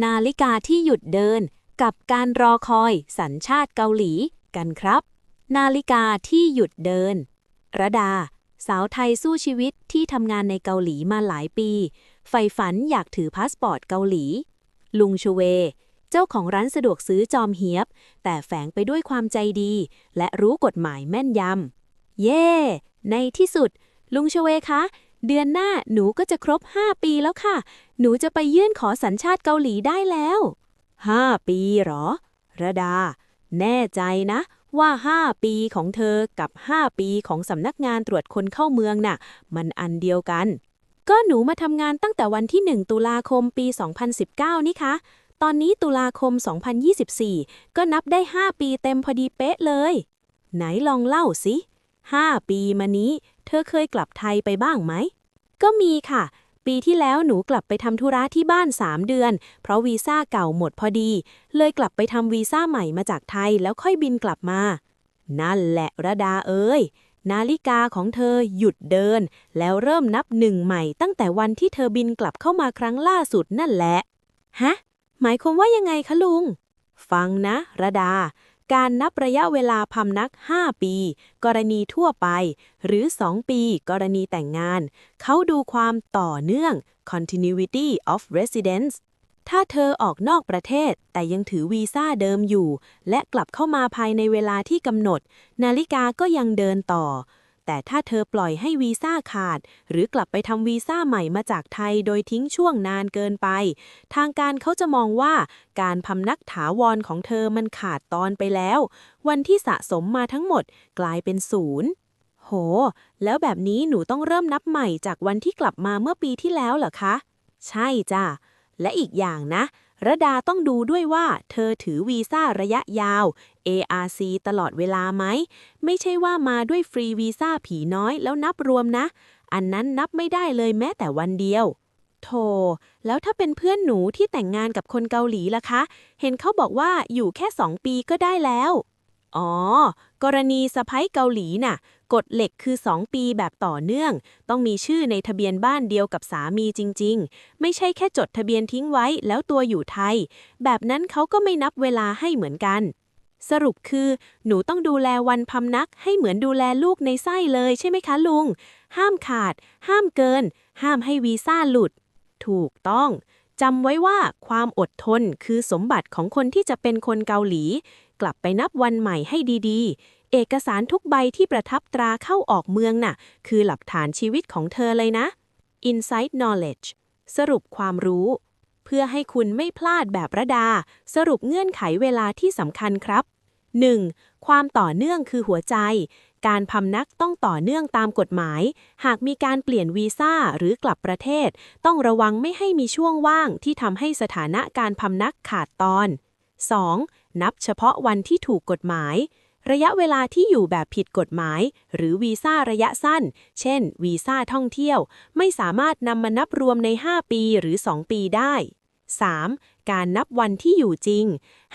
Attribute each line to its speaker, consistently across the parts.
Speaker 1: นาฬิกาที่หยุดเดินกับการรอคอยสัญชาติเกาหลีกันครับ นาฬิกาที่หยุดเดิน ระดา สาวไทยสู้ชีวิตที่ทำงานในเกาหลีมาหลายปี ใฝ่ฝันอยากถือพาสปอร์ตเกาหลี ลุงชเว เจ้าของร้านสะดวกซื้อจอมเฮียบ แต่แฝงไปด้วยความใจดี และรู้กฎหมายแม่นยำ เย่ในที่สุด ลุงชเวคะ เดือนหน้าหนูก็จะครบ 5 ปีแล้วค่ะ หนูจะไปยื่นขอสัญชาติเกาหลีได้แล้ว5ปีเหรอ ระดา แน่ใจนะ ว่า5ปีของเธอกับ5ปีของสำนักงานตรวจคนเข้าเมืองน่ะ มันอันเดียวกัน ก็หนูมาทำงานตั้งแต่วันที่ 1 ตุลาคมปี 2019 นี่คะ ตอนนี้ตุลาคม 2024 ก็นับได้ 5 ปีเต็มพอดีเป๊ะเลย ไหนลองเล่าสิ5ปีมานี้ เธอเคยกลับไทยไปบ้างไหม ก็มีค่ะ ปีที่แล้วหนูกลับไปทำธุระที่บ้าน 3 เดือน เพราะวีซ่าเก่าหมดพอดี เลยกลับไปทำวีซ่าใหม่มาจากไทยแล้วค่อยบินกลับมา นั่นแหละระดาเอ้ย นาฬิกาของเธอหยุดเดิน แล้วเริ่มนับหนึ่งใหม่ตั้งแต่วันที่เธอบินกลับเข้ามาครั้งล่าสุดนั่นแหละ ฮะ หมายความว่ายังไงคะลุง ฟังนะ ระดา การนับระยะเวลาพำนัก 5 ปี กรณีทั่วไป หรือ 2 ปี กรณีแต่งงาน เขาดูความต่อเนื่อง continuity of residence ถ้าเธอออกนอกประเทศแต่ยังถือวีซ่าเดิมอยู่ และกลับเข้ามาภายในเวลาที่กำหนด นาฬิกาก็ยังเดินต่อ แต่ถ้าเธอปล่อยให้วีซ่าขาด หรือกลับไปทำวีซ่าใหม่มาจากไทยโดยทิ้งช่วงนานเกินไป ทางการเขาจะมองว่าการพำนักถาวรของเธอมันขาดตอนไปแล้ว วันที่สะสมมาทั้งหมดกลายเป็นศูนย์โห แล้วแบบนี้หนูต้องเริ่มนับใหม่จากวันที่กลับมาเมื่อปีที่แล้วเหรอคะ ใช่จ้ะและอีกอย่างนะ ระดาต้องดูด้วยว่าเธอถือวีซ่าระยะยาว ARC ตลอดเวลาไหม ไม่ใช่ว่ามาด้วยฟรีวีซ่าผีน้อยแล้วนับรวมนะ อันนั้นนับไม่ได้เลยแม้แต่วันเดียวโธ่แล้วถ้าเป็นเพื่อนหนูที่แต่งงานกับคนเกาหลีล่ะคะ เห็นเขาบอกว่าอยู่แค่ 2 ปีก็ได้แล้ว อ๋อ กรณีสะพ้ยเกาหลีน่ะ กฎเหล็กคือ 2 ปีแบบต่อเนื่อง ต้องมีชื่อในทะเบียนบ้านเดียวกับสามีจริง ๆ ไม่ใช่แค่จดทะเบียนทิ้งไว้แล้วตัวอยู่ไทย แบบนั้นเขาก็ไม่นับเวลาให้เหมือนกัน สรุปคือ หนูต้องดูแลวันพำนัก ให้เหมือนดูแลลูกในไส้เลยใช่ไหมคะลุง ห้ามขาด ห้ามเกิน ห้ามให้วีซ่าหลุด ถูกต้องจำไว้ว่าความอดทนคือสมบัติของคนที่จะเป็นคนเกาหลี กลับไปนับวันใหม่ให้ดีๆ เอกสารทุกใบที่ประทับตราเข้าออกเมืองน่ะ คือหลักฐานชีวิตของเธอเลยนะ Insight Knowledge สรุปความรู้ เพื่อให้คุณไม่พลาดแบบระดา สรุปเงื่อนไขเวลาที่สำคัญครับ 1. ความต่อเนื่องคือหัวใจ การพำนักต้องต่อเนื่องตามกฎหมาย หากมีการเปลี่ยนวีซ่าหรือกลับประเทศ ต้องระวังไม่ให้มีช่วงว่างที่ทำให้สถานะการพำนักขาดตอน 2. นับเฉพาะวันที่ถูกกฎหมาย ระยะเวลาที่อยู่แบบผิดกฎหมาย หรือวีซ่าระยะสั้น เช่น วีซ่าท่องเที่ยว ไม่สามารถนำมานับรวมใน 5 ปีหรือ 2 ปีได้ 3. การนับวันที่อยู่จริง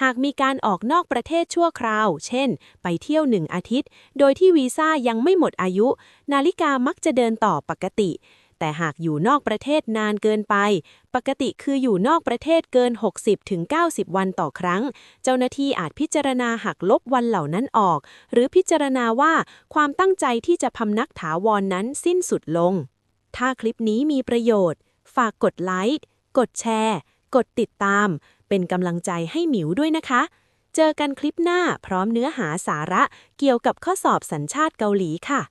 Speaker 1: หากมีการออกนอกประเทศชั่วคราว เช่น ไปเที่ยวหนึ่งอาทิตย์ โดยที่วีซ่ายังไม่หมดอายุ นาฬิกามักจะเดินต่อปกติ แต่หากอยู่นอกประเทศนานเกินไป ปกติคืออยู่นอกประเทศเกิน 60-90 วันต่อครั้ง เจ้าหน้าที่อาจพิจารณาหักลบวันเหล่านั้นออก หรือพิจารณาว่าความตั้งใจที่จะพำนักถาวรนนั้นสิ้นสุดลง ถ้าคลิปนี้มีประโยชน์ ฝากกดไลค์ กดแชร์ กดติดตาม เป็นกำลังใจให้หมิวด้วยนะคะ เจอกันคลิปหน้าพร้อมเนื้อหาสาระเกี่ยวกับข้อสอบสัญชาติเกาหลีค่ะ